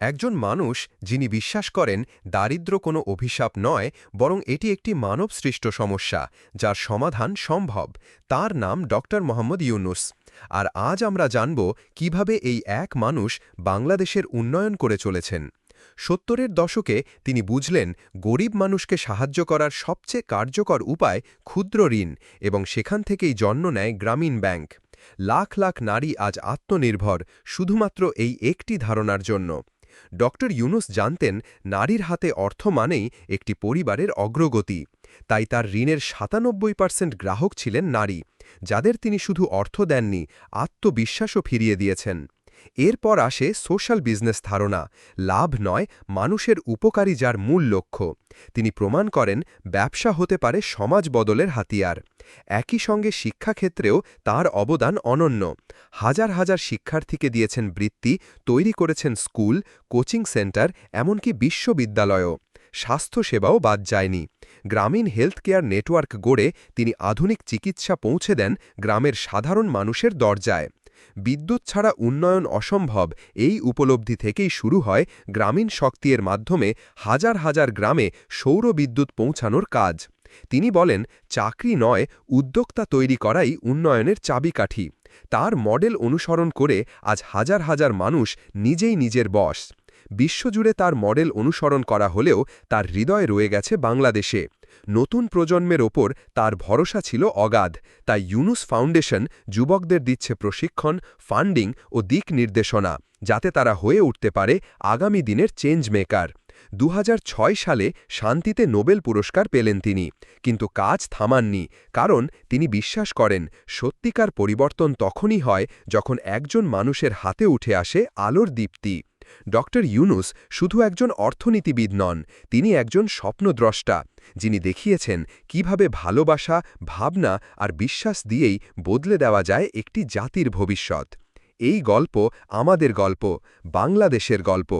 একজন মানুষ যিনি বিশ্বাস করেন দারিদ্র কোনো অভিশাপ নয়, বরং এটি একটি মানবসৃষ্ট সমস্যা, যার সমাধান সম্ভব। তার নাম ডক্টর মোহাম্মদ ইউনুস। আর আজ আমরা জানব কীভাবে এই এক মানুষ বাংলাদেশের উন্নয়ন করে চলেছেন। সত্তরের দশকে তিনি বুঝলেন গরিব মানুষকে সাহায্য করার সবচেয়ে কার্যকর উপায় ক্ষুদ্র ঋণ এবং সেখান থেকেই জন্ম নেয় গ্রামীণ ব্যাংক। লাখ লাখ নারী আজ আত্মনির্ভর শুধুমাত্র এই একটি ধারণার জন্য। ড ইউনুস জানতেন নারীর হাতে অর্থ মানেই একটি পরিবারের অগ্রগতি। তাই তার ঋণের সাতানব্বই পার্সেন্ট গ্রাহক ছিলেন নারী, যাদের তিনি শুধু অর্থ দেননি, আত্মবিশ্বাসও ফিরিয়ে দিয়েছেন। এরপর আসে সোশ্যাল বিজনেস ধারণা। লাভ নয়, মানুষের উপকারী যার মূল লক্ষ্য। তিনি প্রমাণ করেন, ব্যবসা হতে পারে সমাজ বদলের হাতিয়ার। একই সঙ্গে শিক্ষাক্ষেত্রেও তার অবদান অনন্য। হাজার হাজার শিক্ষার্থীকে দিয়েছেন বৃত্তি, তৈরি করেছেন স্কুল, কোচিং সেন্টার, এমনকি বিশ্ববিদ্যালয়ও। স্বাস্থ্যসেবাও বাদ যায়নি। গ্রামীণ হেলথ কেয়ার নেটওয়ার্ক গড়ে তিনি আধুনিক চিকিৎসা পৌঁছে দেন গ্রামের সাধারণ মানুষের দরজায়। বিদ্যুৎ ছাড়া উন্নয়ন অসম্ভব এই উপলব্ধি থেকেই শুরু হয় গ্রামীণ শক্তির মাধ্যমে হাজার হাজার গ্রামে সৌর বিদ্যুৎ পৌঁছানোর কাজ। তিনি বলেন, চাকরি নয়, উদ্যোক্তা তৈরি করাই উন্নয়নের চাবিকাঠি। তার মডেল অনুসরণ করে আজ হাজার হাজার মানুষ নিজেই নিজের বস। বিশ্বজুড়ে তার মডেল অনুসরণ করা হলেও তার হৃদয় রয়ে গেছে বাংলাদেশে। নতুন প্রজন্মের ওপর তার ভরসা ছিল অগাধ, তাই ইউনুস ফাউন্ডেশন যুবকদের দিচ্ছে প্রশিক্ষণ, ফান্ডিং ও দিক নির্দেশনা, যাতে তারা হয়ে উঠতে পারে আগামী দিনের চেঞ্জ মেকার। দুহাজার ছয় সালে শান্তিতে নোবেল পুরস্কার পেলেন তিনি, কিন্তু কাজ থামাননি, কারণ তিনি বিশ্বাস করেন, সত্যিকার পরিবর্তন তখনই হয় যখন একজন মানুষের হাতে উঠে আসে আলোর দীপ্তি। ড ইউনুস শুধু একজন অর্থনীতিবিদ নন, তিনি একজন স্বপ্নদ্রষ্টা, যিনি দেখিয়েছেন কীভাবে ভালোবাসা, ভাবনা আর বিশ্বাস দিয়েই বদলে দেওয়া যায় একটি জাতির ভবিষ্যৎ। এই গল্প আমাদের গল্প, বাংলাদেশের গল্প।